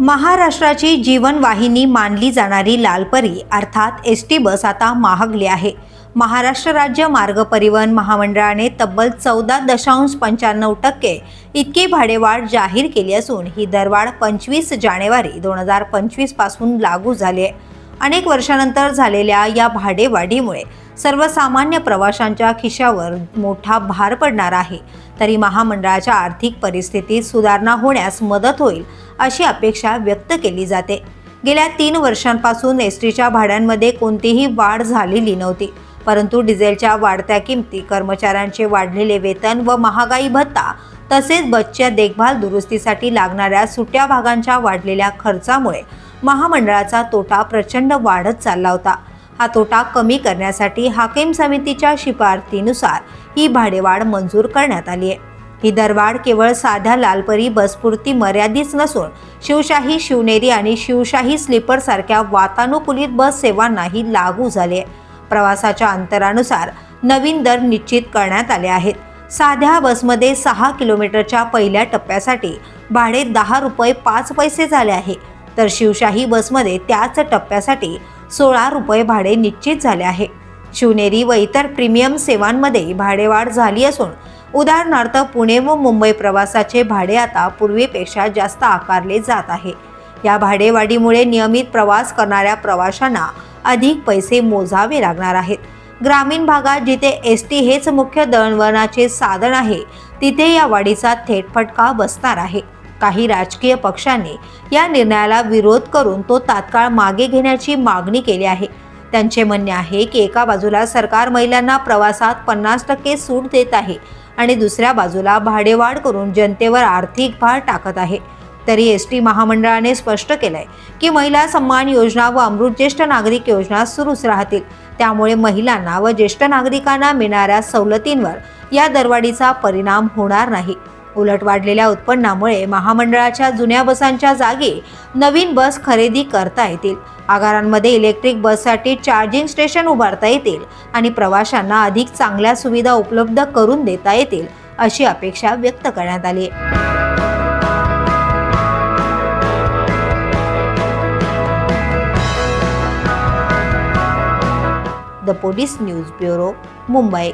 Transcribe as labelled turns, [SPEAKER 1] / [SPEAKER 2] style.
[SPEAKER 1] महाराष्ट्राची जीवनवाहिनी मानली जाणारी लालपरी अर्थात एस टी बस आता महागली आहे. महाराष्ट्र राज्य मार्ग परिवहन महामंडळाने तब्बल चौदा दशांश पंच्याण्णव टक्के इतकी भाडेवाढ जाहीर केली असून ही दरवाढ पंचवीस जानेवारी दोन हजार पंचवीसपासून लागू झाली आहे. अनेक वर्षानंतर झालेल्या या भाडेवाढीमुळे सर्वसामान्य प्रवाशांच्या खिशावर मोठा भार पडणार आहे. तरी महामंडळाच्या आर्थिक परिस्थितीत सुधारणा होण्यास मदत होईल अशी अपेक्षा व्यक्त केली जाते. गेल्या तीन वर्षांपासून एस टीच्या भाड्यांमध्ये कोणतीही वाढ झालेली नव्हती. परंतु डिझेलच्या वाढत्या किमती कर्मचाऱ्यांचे वाढलेले वेतन व महागाई भत्ता तसेच बसच्या देखभाल दुरुस्तीसाठी लागणाऱ्या सुट्या भागांच्या वाढलेल्या खर्चामुळे महामंडळाचा तोटा प्रचंड वाढत चालला होता. हा तोटा कमी करण्यासाठी हाकेम समितीच्या शिफारतीनुसार ही भाडेवाढ मंजूर करण्यात आली आहे. ही दरवाढ केवळ साध्या लालपरी बसपुरती मर्यादित नसून शिवशाही शिवनेरी आणि शिवशाही स्लीपर सारख्या वातानुकूलित बस सेवांनाही लागू झाली. आहे प्रवासाच्या अंतरानुसार नवीन दर निश्चित करण्यात आले आहेत. साध्या बसमध्ये सहा किलोमीटरच्या पहिल्या टप्प्यासाठी भाडे दहा रुपये पाच पैसे झाले आहे. तर शिवशाही बसमध्ये त्याच टप्प्यासाठी सोळा रुपये भाडे निश्चित झाले आहे. शिवनेरी व इतर प्रीमियम सेवांमध्ये भाडेवाढ झाली असून उदाहरणार्थ पुणे व मुंबई प्रवासाचे भाडे आता पूर्वीपेक्षा जास्त आकारले जात आहे. या भाडेवाढीमुळे नियमित प्रवास करणाऱ्या प्रवाशांना अधिक पैसे मोजावे लागणार आहेत. ग्रामीण भागात जिथे एस टी हेच मुख्य दळणवळणाचे साधन आहे तिथे या वाढीचा थेट फटका बसणार आहे. काही राजकीय पक्षांनी या निर्णयाला विरोध करून तो तात्काळ मागे घेण्याची मागणी केली आहे. त्यांचे म्हणणे आहे की एका बाजूला सरकार महिलांना प्रवासात पन्नास टक्के सूट देत आहे आणि दुसऱ्या बाजूला भाडेवाढ करून जनतेवर आर्थिक भार टाकत आहे. तरी एस टी महामंडळाने स्पष्ट केलंय की महिला सन्मान योजना व अमृत ज्येष्ठ नागरिक योजना सुरूच राहतील. त्यामुळे महिलांना व ज्येष्ठ नागरिकांना मिळणाऱ्या सवलतींवर या दरवाढीचा परिणाम होणार नाही. उलट वाढलेल्या उत्पन्नामुळे महामंडळाच्या जुन्या बसांच्या जागी नवीन बस खरेदी करता येतील. आगारांमध्ये इलेक्ट्रिक बससाठी चार्जिंग स्टेशन उभारता येतील आणि प्रवाशांना अधिक चांगल्या सुविधा उपलब्ध करून देता येतील अशी अपेक्षा व्यक्त करण्यात आली. The police news bureau Mumbai.